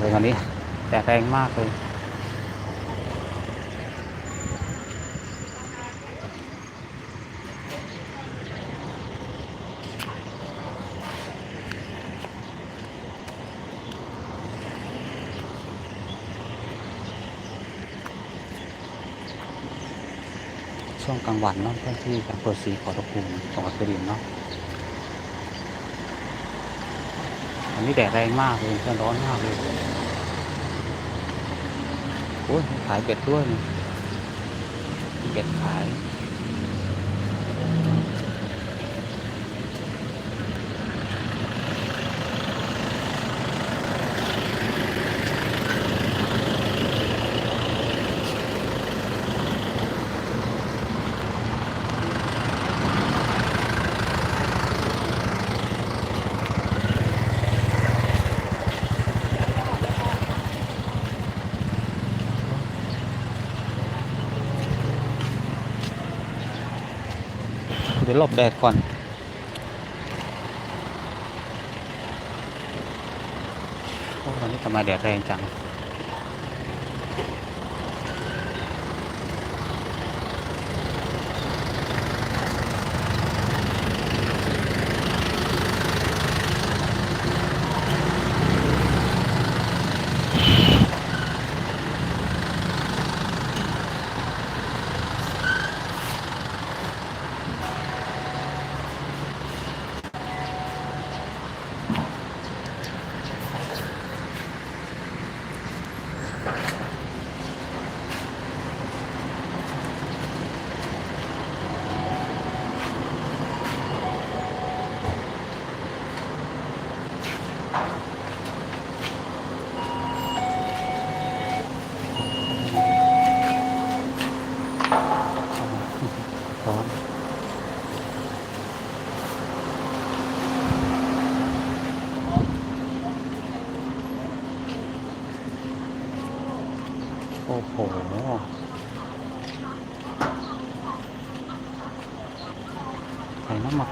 เลยวันนี้แดดแรงมากเลยช่วงกลางวันเนาะเพื่อนที่อำเภอศรีขอรภูมิจังหวัดสุรินทร์เนาะ อันนี้แดดแรงมากเลยร้อนมากเลยโอ้ยขายเป็ดด้วยนี่เป็ดขาย เดี๋ยวหลบแดดก่อน โอ้วันนี้ทำไมแดดแรงจัง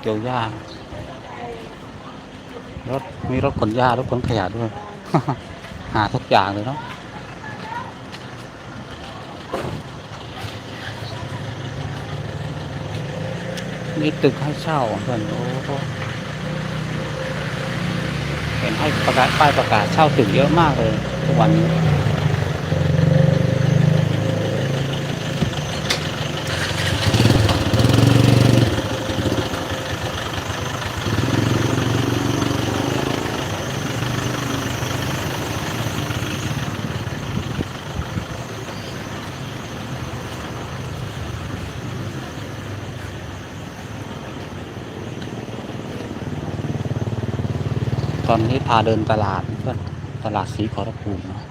กี่ยวหญ้ารถมีรถขนหญ้ารถขนขยะด้วย หาทุกอย่างเลยเนาะมีตึกให้เช่าเพื่อนโอ้เห็นให้ประกาศป้ายประกาศเช่าตึกเยอะมากเลยทุกวันนี้ ตอนนี้พาเดินตลาดตลาดสีขอรภูมิเนาะ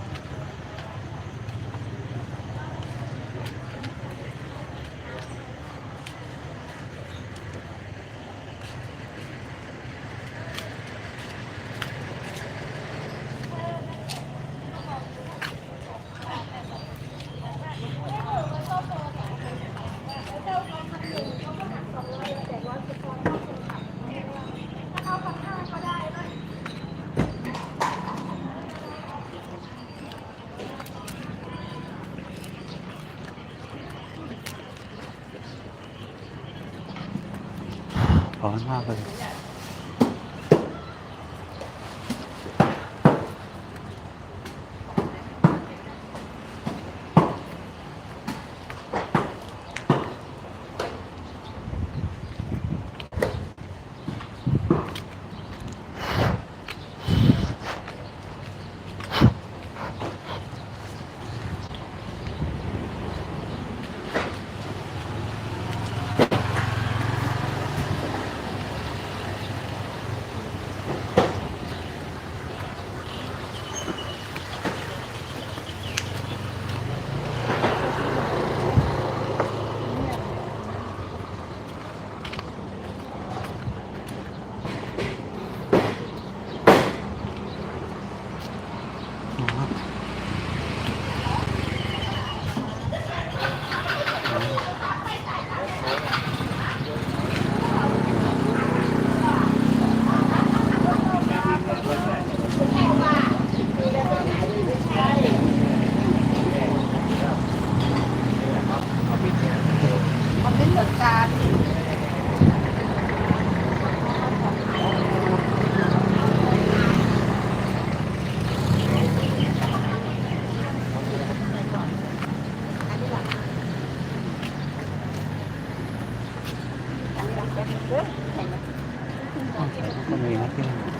Ano kami natin?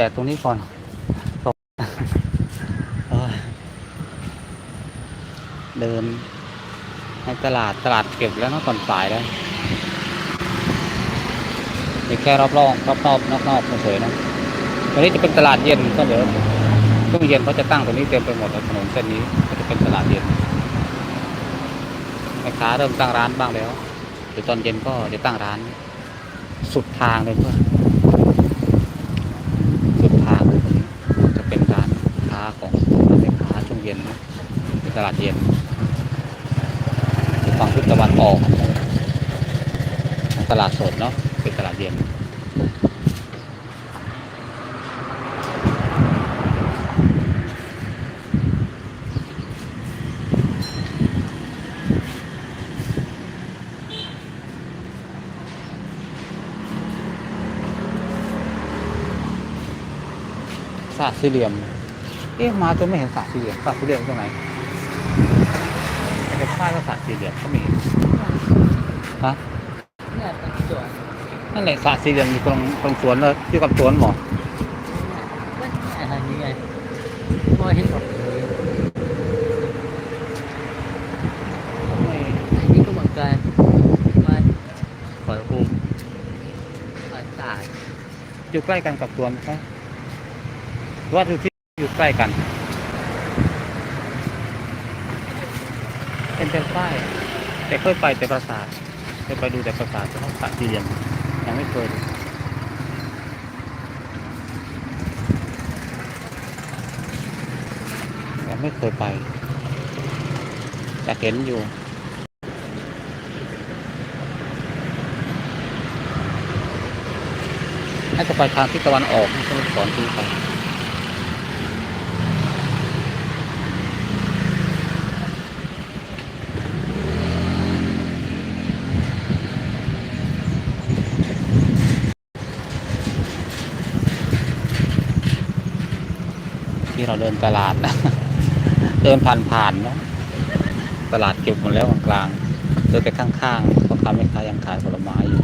ดดตรงนี้ก่อนตบเดินในตลาดตลาดเก็บแล้วเนอะก่อนสายแล้วมีแค่รอบรอบรอบนอกนอกนอกเฉยๆนะตรงนี้จะเป็นตลาดเย็นก็เดี๋ยวช่วงเย็นเขาจะตั้งตรงนี้เต็มไปหมดถนนเส้นนี้ก็จะเป็นตลาดเย็นแม่ค้าเริ่มตั้งร้านบ้างแล้วเดี๋ยวตอนเย็นก็จะตั้งร้านสุดทางเลยเพื่อนสุดทางเลยตรงนี้จะเป็นร้านค้าของแม่ค้าช่วงเย็นนะเป็น ตลาดเย็นฝั่งทิศตะวันออก ตลาดสดเนาะเป็นตลาดเย็นสระสี่เหลี่ยม เอ๊ะมาจนไม่เห็นสระสี่เหลี่ยมสระสี่เหลี่ยมตรงไหน ข้ายว่าสระสี่เหลี่ยมก็มีฮะเนี่ยตรงสวนนั่นแหละสระสี่เหลี่ยมอยู่ตรงตรงสวนเลยที่กับสวนหมออะไรนี้ไงพอเห็นบอกเลยไม่อันนี้ก็เหมือนกันมาขอยคุมขอยสายอยู่ใกล้กันกับสวนครับว่าอยู่ที่อยู่ใกล้กัน เป็นป้ายแต่เคยไปแต่ปราสาทเคยไปดูแต่ปราสาทแต่ว่าสระสี่เหลี่ยมยังไม่เคยเยยังไม่เคยไปแต่เห็นอยู่น่าจะไปทางทิศตะวันออกที่สมุทรสอนที่ไป เราเดินตลาดนะเดินผ่านๆเนาะตลาดเก็บหมดแล้วกลางๆเดินไปข้างๆพ่อค้าแม่ค้ายังขายผลไม้อยู่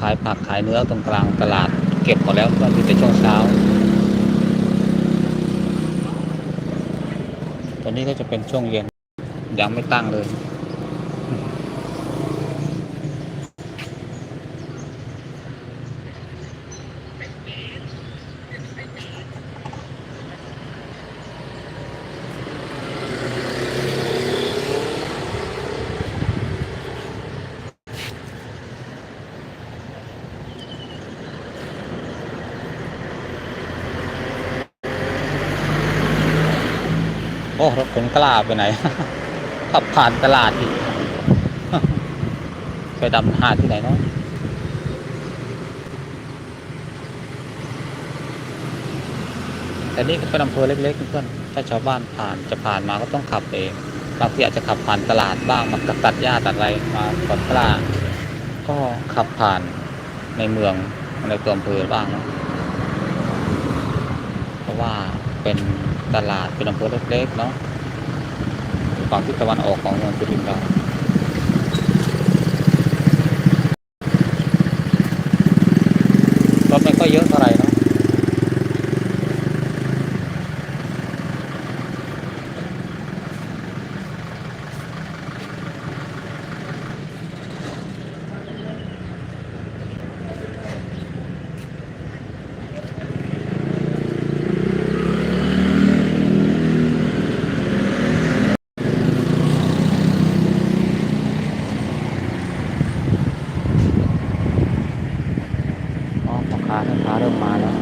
ขายผักขายเนื้อตรงกลางตลาดเก็บหมดแล้วตอนที่เป็นช่วงเช้าตอนนี้ก็จะเป็นช่วงเย็นยังไม่ตั้งเลย โอ้รถขนกล้าไปไหน ขับผ่านตลาดอีกไปดำหาที่ไหนเนาะแต่นี่ก็เป็นอำเภอเล็กๆเพื่อนถ้าชาวบ้านผ่านจะผ่านมาก็ต้องขับเองบางทีอาจจะขับผ่านตลาดบ้างมาตัดหญ้าตัดอะไรมาก่อนกล้าก็ขับผ่านในเมืองในตัวอำเภอบ้างนะเพราะว่าเป็นตลาดเป็นอำเภอเล็กๆเนาะ ฝั่งทิศตะวันออกของเมืองสุรินทร์เรารถไม่ค่อยเยอะเท่าไหร่เนาะ อ๋อพ่อค้าแม่ค้าเริ่มมาแล้ว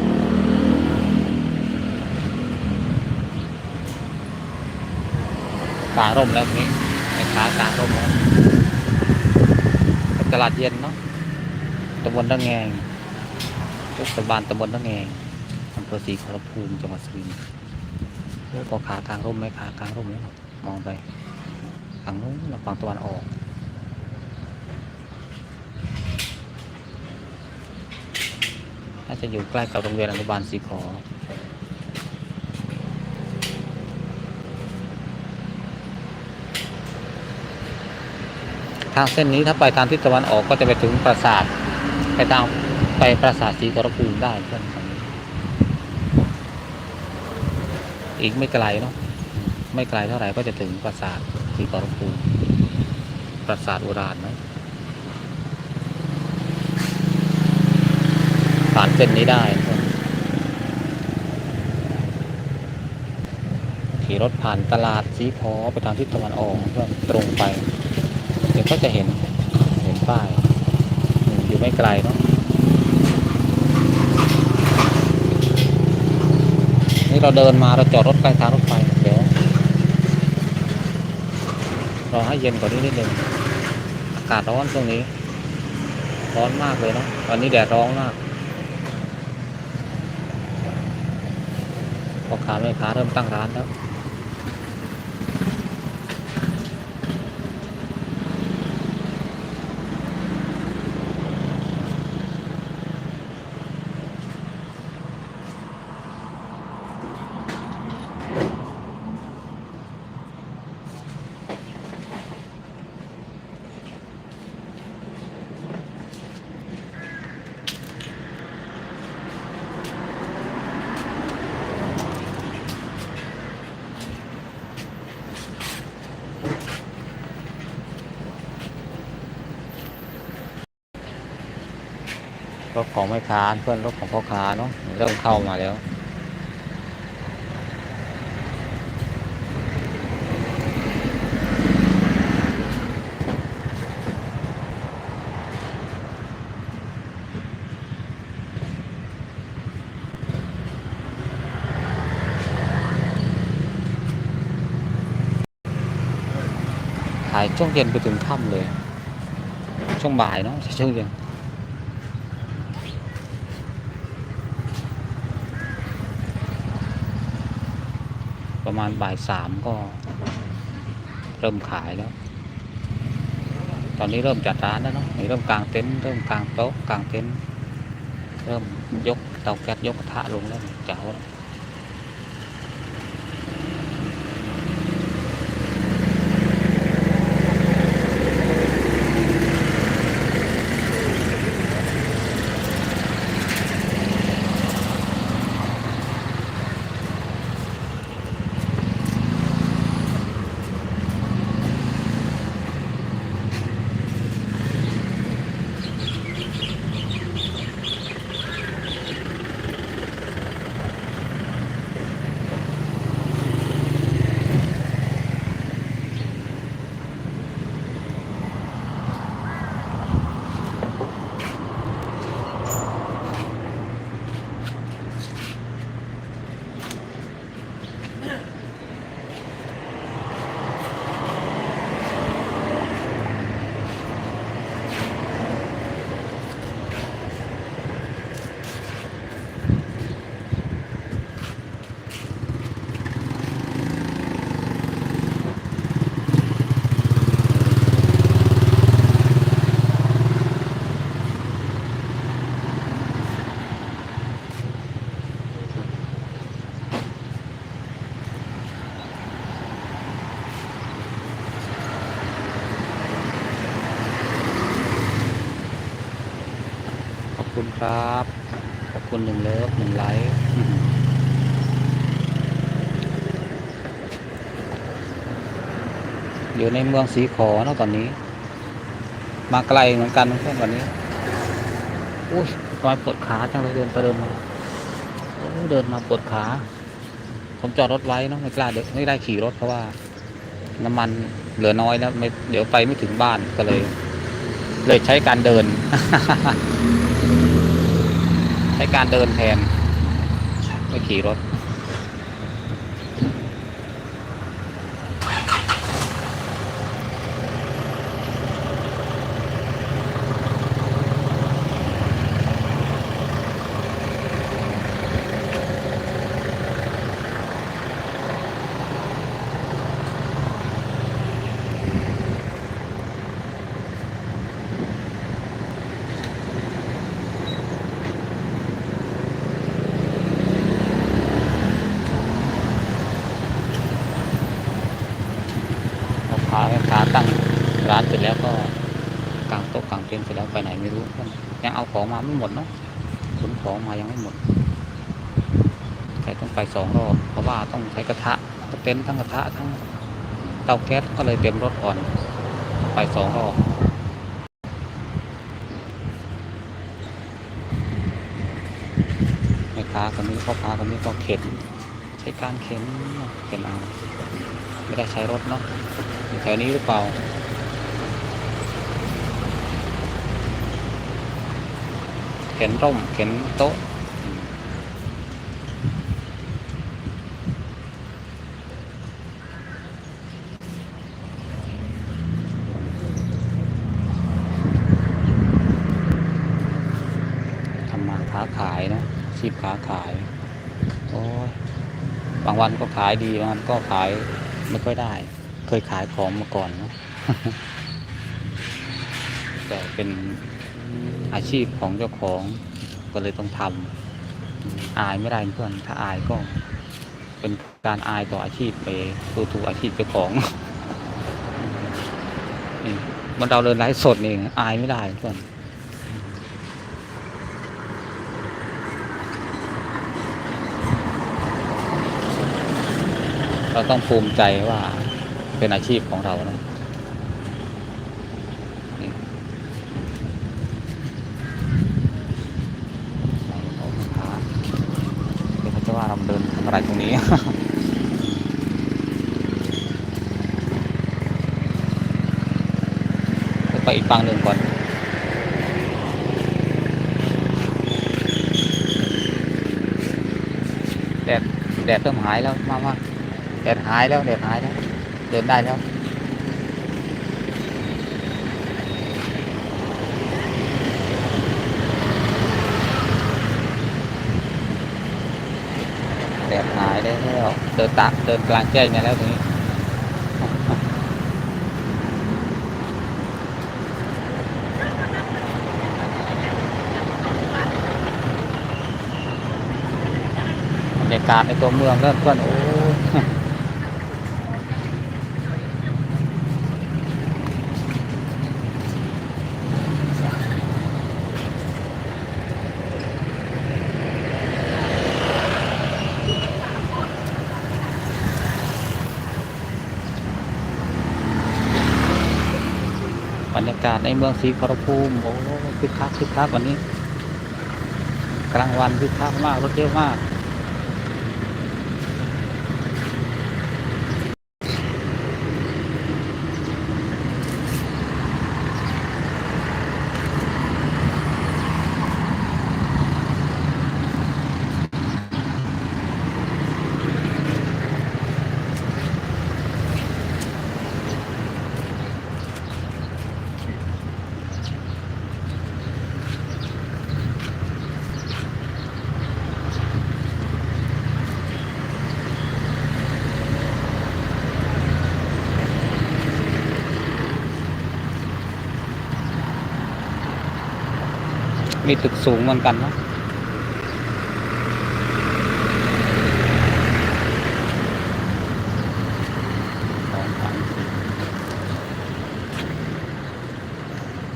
กลางร่มแล้วนี้แม่ค้ากางร่มแล้วตลาดเย็นเนาะตำบลตะแงงเทศบาลตำบลตะแงงอำเภอศรีขอรภูมิจังหวัดสุรินทร์โอ้พ่อค้ากลางร่มแม่ค้ากลางร่มแล้วมองไปฝั่งนู้นฝั่งตะวันออกน่าจะอยู่ใกล้กับโรงเรียนอนุบาลสีขอ ทางเส้นนี้ถ้าไปทางทิศตะวันออกก็จะไปถึงปราสาท ไปทางไปปราสาทศรีขอรภูมิได้เพื่อนอีกไม่ไกลเนาะไม่ไกลเท่าไหร่ก็จะถึงปราสาทศรีขอรภูมิปราสาทโบราณนะผ่านเส้นนี้ได้เพื่อนขี่รถผ่านตลาดสีพอไปทางทิศตะวันออกเพื่อนตรงไป ยวก็จะเห็นเห็นป้ายอยู่ไม่ไกลเนาะนี่เราเดินมาเราจอดรถใกล้ทางรถไฟเดี๋ยวรอให้เย็นกว่านี้นิดนึงอากาศร้อนช่วงนี้ ร้อนมากเลยเนาะตอนนี้แดดร้อนมากพ่อค้าแม่ค้าเริ่มตั้งร้านแล้ว ของแม่ค้าเพื่อนรถของพ่อค้าเนาะเริ่มเข้ามาแล้วายช่วงเย็นไปถึงค่ำเลย ช่วงบ่ายเนาะช่ช่วงเย็น ประมาณบ่ายสามก็ เริ่มขายแล้ว ตอนนี้เริ่มจัดร้านแล้วเนาะเริ่มกางเต็นท์เริ่มกางโต๊ะกางเต็นท์เริ่มยกเตาแก๊สยกกระทะลงแล้วเจ้าแล้วขอบ ครับ ขอบคุณหนึ่งเลิฟหนึ่งไลค์อยู่ในเมืองสีขอเนอะตอนนี้ มาไกลเหมือนกันเพื่อนวันนี้อุ้ยทำไมปวดขาจังเลยเดินไปเดินมาเดินมาปวดขา ผมจอดรถไว้เนอะไม่กล้าเดินไม่ได้ขี่รถเพราะว่า น้ำมันเหลือน้อยแล้วไม่เดี๋ยวไปไม่ถึงบ้านก็เลย เลยใช้การเดิน ใช้การเดินแทนไม่ขี่รถ ต่างเต็นท์เสร็จแล้วไปไหนไม่รู้ยังเอาของมาไม่หมดเนาะขนของมายังไม่หมดแต่ต้องไปสองรอบเพราะว่าต้องใช้กระทะเต็นท์ทั้งกระทะทั้งเตาแก๊สก็เลยเต็มรถก่อนไปสองรอบแม่ค้าคนนี้พ่อค้าคนนี้ก็เข็นใช้การเข็นเข็นเอาไม่ได้ใช้รถเนาะอยู่แถวนี้หรือเปล่า เข็นร่ม เข็นโต๊ะทำมาค้าขายนะชีพค้าขายโอ้ยบางวันก็ขายดีบางวันก็ขายไม่ค่อยได้ เคยขายของมาก่อนเนะแต่เป็น อาชีพของเจ้าของก็เลยต้องทำอายไม่ได้เพื่อนถ้าอายก็เป็นการอายต่ออาชีพไปดูถูกอาชีพเจ้าของนี่มันเราเดินไลฟ์สดนี่อายไม่ได้เพื่อนเราต้องภูมิใจว่าเป็นอาชีพของเรานะนี่เอาลูกค้าเดี๋ยวเขาจะว่าเราเดินทำ อะไรตรงนี้ ไปอีกฝั่งหนึ่งก่อนแดดแดดเริ่มหายแล้วมามาแดดหายแล้วแดดหายแล้วเดินได้แล้ว แดดหาย ได้แล้วเดินตากเดินกลางแจ้งเนี่ยแล้วตรงนี้บรรยากาศในตัวเมืองเริ่มต้นโอ้ยบรรยากาศในเมืองศรีขอรภูมิโอ้คึกคักคึกคักวันนี้ กลางวันคึกคักมากรถเยอะมาก มีตึกสูงเหมือนกันเนะสองพัน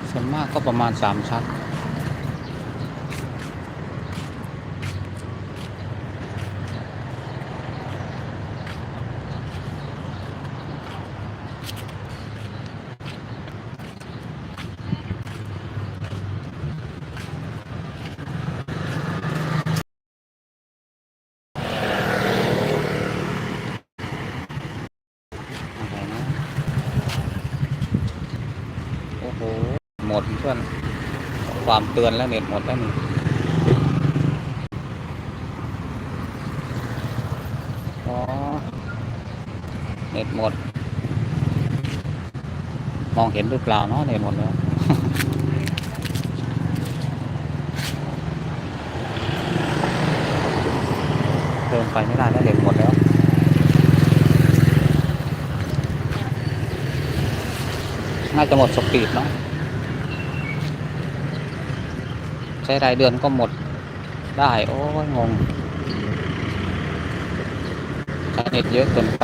ส่วนมากก็ประมาณสามชั้น อะไรนะโอ้โห หมดเพื่อน ความเตือนแล้วเน็ตหมดแล้วนี่เน็ตหมด มองเห็นหรือเปล่าเนาะเน็ตหมดแล้วเดินไปไม่ได้แล้วเน็ตหมดแล้วน่าจะหมดสปีดเนาะ ใช้รายเดือนก็หมดได้ โอ้ยงงใช้เน็ตเยอะเกินไป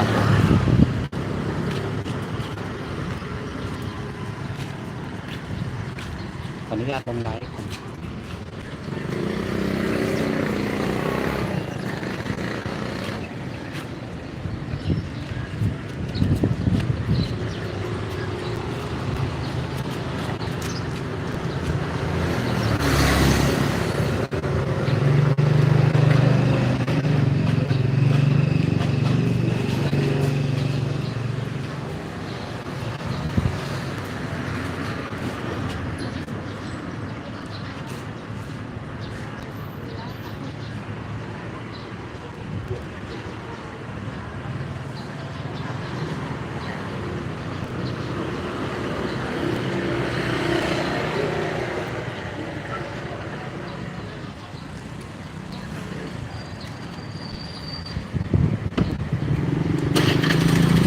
ออนุญาตลงไลฟ์